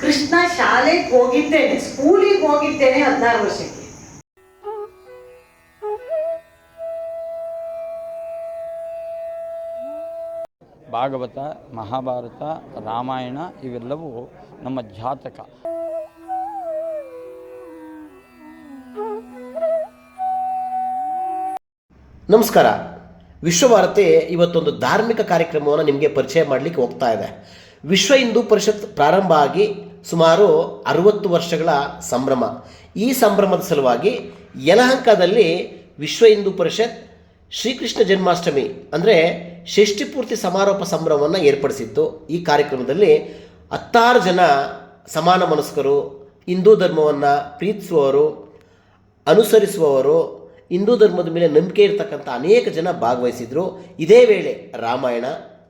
ಕೃಷ್ಣ ಶಾಲೆಗೆ ಹೋಗಿದ್ದೇನೆ ಸ್ಕೂಲಿಗೆ ಹೋಗಿದ್ದೇನೆ ಹದಿನಾರು ವರ್ಷಕ್ಕೆ. ಭಾಗವತ ಮಹಾಭಾರತ ರಾಮಾಯಣ ಇವೆಲ್ಲವೂ ನಮ್ಮ ಜಾತಕ. ನಮಸ್ಕಾರ. ವಿಶ್ವಭಾರತಿ ಇವತ್ತೊಂದು ಧಾರ್ಮಿಕ ಕಾರ್ಯಕ್ರಮವನ್ನು ನಿಮಗೆ ಪರಿಚಯ ಮಾಡಲಿಕ್ಕೆ ಹೋಗ್ತಾ ಇದೆ. ವಿಶ್ವ ಹಿಂದೂ ಪರಿಷತ್ ಪ್ರಾರಂಭ ಆಗಿ ಸುಮಾರು ಅರುವತ್ತು ವರ್ಷಗಳ ಸಂಭ್ರಮ. ಈ ಸಂಭ್ರಮದ ಸಲುವಾಗಿ ಯಲಹಂಕದಲ್ಲಿ ವಿಶ್ವ ಹಿಂದೂ ಪರಿಷತ್ ಶ್ರೀಕೃಷ್ಣ ಜನ್ಮಾಷ್ಟಮಿ ಅಂದರೆ ಷಷ್ಠಿಪೂರ್ತಿ ಸಮಾರೋಪ ಸಂಭ್ರಮವನ್ನು ಏರ್ಪಡಿಸಿತ್ತು. ಈ ಕಾರ್ಯಕ್ರಮದಲ್ಲಿ ಹತ್ತಾರು ಜನ ಸಮಾನ ಮನಸ್ಕರು, ಹಿಂದೂ ಧರ್ಮವನ್ನು ಪ್ರೀತಿಸುವವರು, ಅನುಸರಿಸುವವರು, ಹಿಂದೂ ಧರ್ಮದ ಮೇಲೆ ನಂಬಿಕೆ ಇರತಕ್ಕಂಥ ಅನೇಕ ಜನ ಭಾಗವಹಿಸಿದರು. ಇದೇ ವೇಳೆ ರಾಮಾಯಣ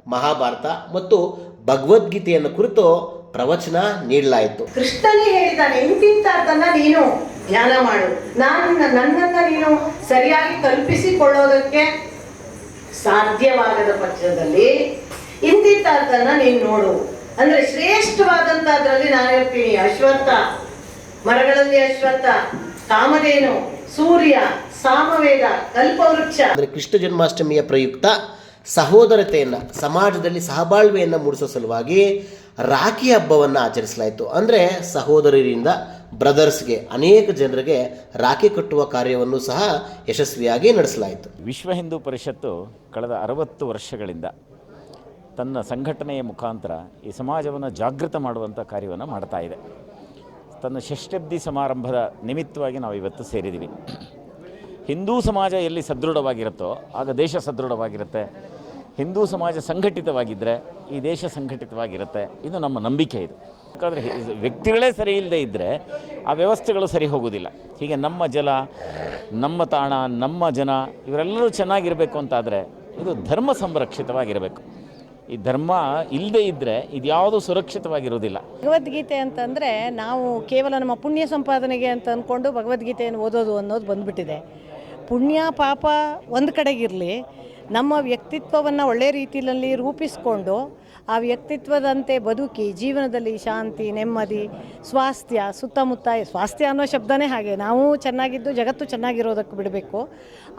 ಮಹಾಭಾರತ ಮತ್ತು ಭಗವದ್ಗೀತೆಯನ್ನು ಕುರಿತು ಪ್ರವಚನ ನೀಡಲಾಯಿತು. ಕೃಷ್ಣನೇ ಹೇಳಿದ್ದಾನೆ ಇಂತಿಂತದ್ದನ್ನ ನೀನು ಧ್ಯಾನ ಮಾಡು. ನಾನು ನನ್ನನ್ನ ನೀನು ಸರಿಯಾಗಿ ಕಲ್ಪಿಸಿಕೊಳ್ಳೋದಕ್ಕೆ ಸಾಧ್ಯವಾಗದ ಪಕ್ಷದಲ್ಲಿ ಇಂತಿಂತದ್ದನ್ನ ನೀನು ನೋಡು. ಅಂದ್ರೆ ಶ್ರೇಷ್ಠವಾದಂತದ್ರಲ್ಲಿ ನಾನು ಹೇಳ್ತೀನಿ ಅಶ್ವತ್ಥ ಮರಗಳಲ್ಲಿ ಅಶ್ವತ್ಥ ಕಾಮಧೇನು ಸೂರ್ಯ ಸಾಮವೇದ ಕಲ್ಪವೃಕ್ಷ. ಅಂದ್ರೆ ಕೃಷ್ಣ ಜನ್ಮಾಷ್ಟಮಿಯ ಪ್ರಯುಕ್ತ ಸಹೋದರತೆಯನ್ನು, ಸಮಾಜದಲ್ಲಿ ಸಹಬಾಳ್ವೆಯನ್ನು ಮೂಡಿಸೋ ಸಲುವಾಗಿ ರಾಖಿ ಹಬ್ಬವನ್ನು ಆಚರಿಸಲಾಯಿತು. ಅಂದರೆ ಸಹೋದರರಿಂದ ಬ್ರದರ್ಸ್ಗೆ, ಅನೇಕ ಜನರಿಗೆ ರಾಖಿ ಕಟ್ಟುವ ಕಾರ್ಯವನ್ನು ಸಹ ಯಶಸ್ವಿಯಾಗಿ ನಡೆಸಲಾಯಿತು. ವಿಶ್ವ ಹಿಂದೂ ಪರಿಷತ್ತು ಕಳೆದ ಅರವತ್ತು ವರ್ಷಗಳಿಂದ ತನ್ನ ಸಂಘಟನೆಯ ಮುಖಾಂತರ ಈ ಸಮಾಜವನ್ನು ಜಾಗೃತ ಮಾಡುವಂಥ ಕಾರ್ಯವನ್ನು ಮಾಡ್ತಾ ಇದೆ. ತನ್ನ ಷಷ್ಠಬ್ದಿ ಸಮಾರಂಭದ ನಿಮಿತ್ತವಾಗಿ ನಾವು ಇವತ್ತು ಸೇರಿದ್ದೀವಿ. ಹಿಂದೂ ಸಮಾಜ ಎಲ್ಲಿ ಸದೃಢವಾಗಿರುತ್ತೋ, ಆಗ ದೇಶ ಸದೃಢವಾಗಿರುತ್ತೆ. ಹಿಂದೂ ಸಮಾಜ ಸಂಘಟಿತವಾಗಿದ್ದರೆ ಈ ದೇಶ ಸಂಘಟಿತವಾಗಿರುತ್ತೆ. ಇದು ನಮ್ಮ ನಂಬಿಕೆ ಇದು. ಯಾಕಂದರೆ ವ್ಯಕ್ತಿಗಳೇ ಸರಿ ಇಲ್ಲದೆ ಇದ್ದರೆ ಆ ವ್ಯವಸ್ಥೆಗಳು ಸರಿ ಹೋಗೋದಿಲ್ಲ. ಹೀಗೆ ನಮ್ಮ ಜಲ, ನಮ್ಮ ತಾಣ, ನಮ್ಮ ಜನ ಇವರೆಲ್ಲರೂ ಚೆನ್ನಾಗಿರಬೇಕು ಅಂತಾದರೆ ಇದು ಧರ್ಮ ಸಂರಕ್ಷಿತವಾಗಿರಬೇಕು. ಈ ಧರ್ಮ ಇಲ್ಲದೆ ಇದ್ದರೆ ಇದ್ಯಾವುದು ಸುರಕ್ಷಿತವಾಗಿರೋದಿಲ್ಲ ಭಗವದ್ಗೀತೆ ಅಂತಂದರೆ ನಾವು ಕೇವಲ ನಮ್ಮ ಪುಣ್ಯ ಸಂಪಾದನೆಗೆ ಅಂತ ಅಂದ್ಕೊಂಡು ಭಗವದ್ಗೀತೆಯನ್ನು ಓದೋದು ಅನ್ನೋದು ಬಂದ್ಬಿಟ್ಟಿದೆ. ಪುಣ್ಯ, ಪಾಪ ಒಂದು ಕಡೆಗಿರಲಿ ನಮ್ಮ ವ್ಯಕ್ತಿತ್ವವನ್ನು ಒಳ್ಳೆ ರೀತಿಯಲ್ಲಿ ರೂಪಿಸಿಕೊಂಡು ಆ ವ್ಯಕ್ತಿತ್ವದಂತೆ ಬದುಕಿ ಜೀವನದಲ್ಲಿ ಶಾಂತಿ, ನೆಮ್ಮದಿ, ಸ್ವಾಸ್ಥ್ಯ, ಸುತ್ತಮುತ್ತ ಸ್ವಾಸ್ಥ್ಯ ಅನ್ನೋ ಶಬ್ದನೇ ಹಾಗೆ. ನಾವು ಚೆನ್ನಾಗಿದ್ದು ಜಗತ್ತು ಚೆನ್ನಾಗಿರೋದಕ್ಕೆ ಬಿಡಬೇಕು.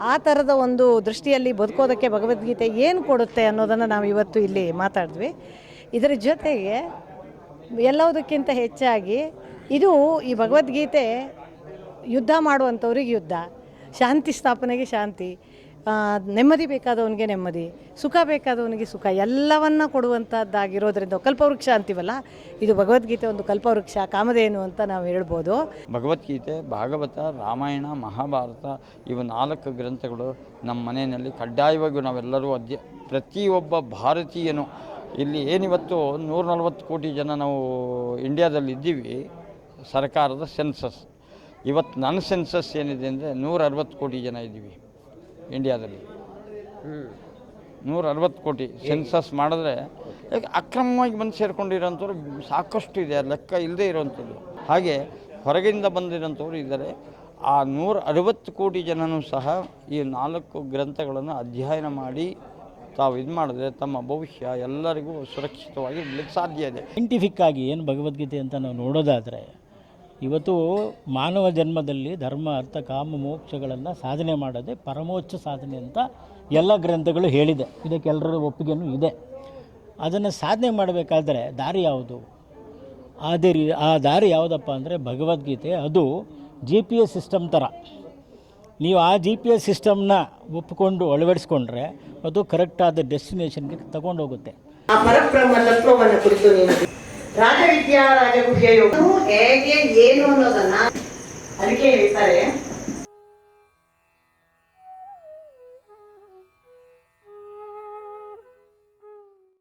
ಆ ಥರದ ಒಂದು ದೃಷ್ಟಿಯಲ್ಲಿ ಬದುಕೋದಕ್ಕೆ ಭಗವದ್ಗೀತೆ ಏನು ಕೊಡುತ್ತೆ ಅನ್ನೋದನ್ನು ನಾವು ಇವತ್ತು ಇಲ್ಲಿ ಮಾತಾಡಿದ್ವಿ. ಇದರ ಜೊತೆಗೆ ಎಲ್ಲದಕ್ಕಿಂತ ಹೆಚ್ಚಾಗಿ ಇದು ಈ ಭಗವದ್ಗೀತೆ ಯುದ್ಧ ಮಾಡುವಂಥವ್ರಿಗೆ ಯುದ್ಧ. ಶಾಂತಿ ಸ್ಥಾಪನೆಗೆ ಶಾಂತಿ. ನೆಮ್ಮದಿ ಬೇಕಾದವನಿಗೆ ನೆಮ್ಮದಿ, ಸುಖ ಬೇಕಾದವನಿಗೆ ಸುಖ, ಎಲ್ಲವನ್ನ ಕೊಡುವಂಥದ್ದಾಗಿರೋದ್ರಿಂದ ಕಲ್ಪವೃಕ್ಷ ಅಂತೀವಲ್ಲ, ಇದು ಭಗವದ್ಗೀತೆ ಒಂದು ಕಲ್ಪವೃಕ್ಷ, ಕಾಮಧೇನು ಅಂತ ನಾವು ಹೇಳ್ಬೋದು. ಭಗವದ್ಗೀತೆ, ಭಾಗವತ, ರಾಮಾಯಣ, ಮಹಾಭಾರತ, ಇವು ನಾಲ್ಕು ಗ್ರಂಥಗಳು ನಮ್ಮ ಮನೆಯಲ್ಲಿ ಕಡ್ಡಾಯವಾಗಿ ನಾವೆಲ್ಲರೂ ಅಧ್ಯ, ಪ್ರತಿಯೊಬ್ಬ ಭಾರತೀಯನು, ಇಲ್ಲಿ ಏನಿವತ್ತು ನೂರ ನಲ್ವತ್ತು ಕೋಟಿ ಜನ ನಾವು ಇಂಡಿಯಾದಲ್ಲಿ ಇದ್ದೀವಿ, ಸರ್ಕಾರದ ಸೆನ್ಸಸ್ ಇವತ್ತು ನನ್ನ ಸೆನ್ಸಸ್ ಏನಿದೆ ಅಂದರೆ ನೂರ ಅರವತ್ತು ಕೋಟಿ ಜನ ಇದ್ದೀವಿ. ಇಂಡಿಯಾದಲ್ಲಿ. ನೂರ ಅರವತ್ತು ಕೋಟಿ ಸೆನ್ಸಸ್ ಮಾಡಿದ್ರೆ ಯಾಕೆ ಅಕ್ರಮವಾಗಿ ಬಂದು ಸೇರ್ಕೊಂಡಿರೋಂಥವ್ರು ಸಾಕಷ್ಟು ಇದೆ ಲೆಕ್ಕ ಇಲ್ಲದೆ ಇರೋವಂಥದ್ದು ಹಾಗೆ ಹೊರಗಿಂದ ಬಂದಿರೋಂಥವ್ರು ಇದ್ದಾರೆ. ಆ ನೂರ ಅರವತ್ತು ಕೋಟಿ ಜನನೂ ಸಹ ಈ ನಾಲ್ಕು ಗ್ರಂಥಗಳನ್ನು ಅಧ್ಯಯನ ಮಾಡಿ ತಾವು ಇದು ಮಾಡಿದ್ರೆ ತಮ್ಮ ಭವಿಷ್ಯ ಎಲ್ಲರಿಗೂ ಸುರಕ್ಷಿತವಾಗಿ ಇಡಲಿಕ್ಕೆ ಸಾಧ್ಯ ಇದೆ. ಸೈಂಟಿಫಿಕ್ ಆಗಿ ಏನು ಭಗವದ್ಗೀತೆ ಅಂತ ನಾವು ನೋಡೋದಾದರೆ ಇವತ್ತು ಮಾನವ ಜನ್ಮದಲ್ಲಿ ಧರ್ಮ, ಅರ್ಥ, ಕಾಮ, ಮೋಕ್ಷಗಳನ್ನು ಸಾಧನೆ ಮಾಡೋದೇ ಪರಮೋಚ್ಚ ಸಾಧನೆ ಅಂತ ಎಲ್ಲ ಗ್ರಂಥಗಳು ಹೇಳಿದೆ. ಇದಕ್ಕೆಲ್ಲರ ಒಪ್ಪಿಗೆನೂ ಇದೆ. ಅದನ್ನು ಸಾಧನೆ ಮಾಡಬೇಕಾದ್ರೆ ದಾರಿ ಯಾವುದು? ಅದೇ ಆ ದಾರಿ ಯಾವುದಪ್ಪ ಅಂದರೆ ಭಗವದ್ಗೀತೆ. ಅದು ಜಿ ಪಿ ಎಸ್ ಸಿಸ್ಟಮ್ ಥರ ನೀವು ಆ ಜಿ ಪಿ ಎಸ್ ಸಿಸ್ಟಮ್ನ ಒಪ್ಪಿಕೊಂಡು ಅಳವಡಿಸ್ಕೊಂಡ್ರೆ ಅದು ಕರೆಕ್ಟಾದ ಡೆಸ್ಟಿನೇಷನ್ಗೆ ತಗೊಂಡೋಗುತ್ತೆ. ರಾಜವಿದ್ಯಾ ರಾಜಗುಹ್ಯ ಯೋಗ ಹೇಗೆ ಏನು ಅನ್ನೋದನ್ನ ಅದಕ್ಕೆ ಹೇಳ್ತಾರೆ